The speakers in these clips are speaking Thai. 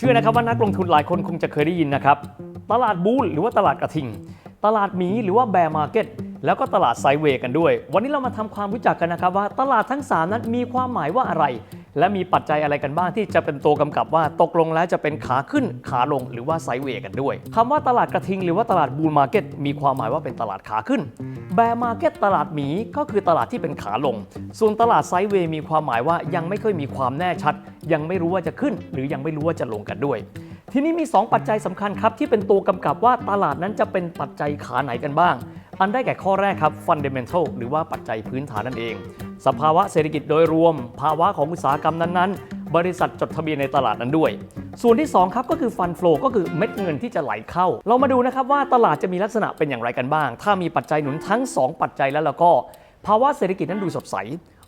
เชื่อนะครับว่านักลงทุนหลายคนคงจะเคยได้ยินนะครับ ตลาดบูลหรือว่าตลาดกระทิง ตลาดหมีหรือว่าแบร์มาร์เก็ตแล้วก็ตลาดไซเวย์กันด้วย วันนี้เรามาทำความรู้จักกันนะครับว่าตลาดทั้ง 3 นั้นมีความหมายว่าอะไร และมีปัจจัยอะไรกันบ้างที่จะเป็นตัวกำกับว่าตกลงแล้วจะเป็นขาขึ้นขาลงหรือว่าไซด์เวย์กันด้วยคำว่าตลาดกระทิง หรือว่าตลาดบูลมาร์เก็ตมีความหมายว่าเป็นตลาดขาขึ้นแบร์มาร์เก็ตตลาดหมีก็คือตลาดที่เป็นขาลง ส่วนตลาดไซด์เวย์มีความหมายว่ายังไม่ค่อยมีความแน่ชัด ยังไม่รู้ว่าจะขึ้น หรือยังไม่รู้ว่าจะลงกันด้วยทีนี้มี 2 ปัจจัยสำคัญครับ ที่เป็นตัวกำกับว่าตลาดนั้นจะเป็นปัจจัยขาไหนกันบ้าง อันได้แก่ข้อแรกครับ fundamental หรือว่าปัจจัยพื้นฐานนั่นเอง สภาวะเศรษฐกิจโดยรวม ภาวะของอุตสาหกรรมนั้นๆ บริษัทจดทะเบียนในตลาดนั้นด้วย ส่วนที่ 2 ครับก็คือ fund flow ก็คือเม็ดเงินที่จะไหลเข้า เรามาดูนะครับว่าตลาดจะมีลักษณะเป็นอย่างไรกันบ้าง ถ้ามีปัจจัยหนุนทั้ง 2 ปัจจัยแล้วแล้วก็ ภาวะเศรษฐกิจนั้นดูสดใส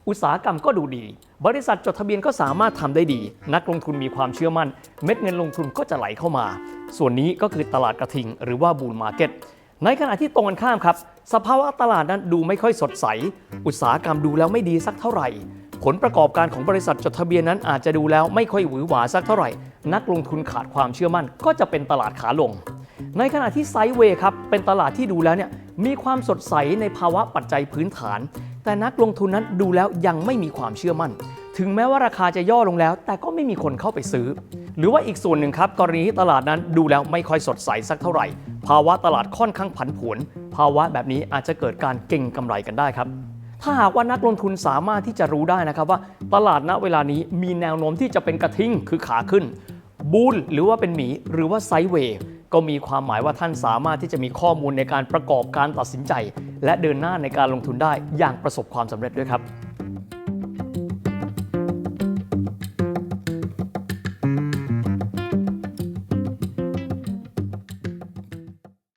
อุตสาหกรรมก็ดูดี บริษัทจดทะเบียนก็สามารถทำได้ดี นักลงทุนมีความเชื่อมั่น เม็ดเงินลงทุนก็จะไหลเข้ามา ส่วนนี้ก็คือตลาดกระทิง หรือว่าบูลมาร์เก็ต ในขณะที่ตรงกันข้ามครับ สภาวะตลาดนั้นดูไม่ค่อยสดใส อุตสาหกรรมดูแล้วไม่ดีสักเท่าไหร่ ผลประกอบการของบริษัทจดทะเบียนนั้นอาจจะดูแล้วไม่ค่อยหวือหวาสักเท่าไหร่ นักลงทุนขาดความเชื่อมั่น ก็จะเป็นตลาดขาลง ในขณะที่ไซด์เวย์ครับเป็นตลาดที่ดูแล้วเนี่ยมีความสดใสในภาวะปัจจัยพื้นฐาน แต่นักลงทุนนั้นดูแล้วยังไม่มีความเชื่อมั่น ถึงแม้ว่าราคาจะย่อลงแล้ว แต่ก็ไม่มีคนเข้าไปซื้อ หรือว่าอีกส่วนหนึ่งครับ กรณีที่ตลาดนั้นดูแล้วไม่ค่อยสดใสสักเท่าไหร่ ภาวะตลาดค่อนข้างผันผวน ภาวะแบบนี้อาจจะเกิดการเก่งกำไรกันได้ครับ ถ้าหากว่านักลงทุนสามารถที่จะรู้ได้นะครับว่า ตลาดณเวลานี้มีแนวโน้มที่จะเป็นกระทิงคือขาขึ้น บูลหรือว่าเป็นหมีหรือว่าไซด์เวย์ก็มีความหมายว่าท่านสามารถที่จะมีข้อมูลในการประกอบการตัดสินใจ และเดินหน้าในการลงทุนได้อย่างประสบความสำเร็จด้วยครับ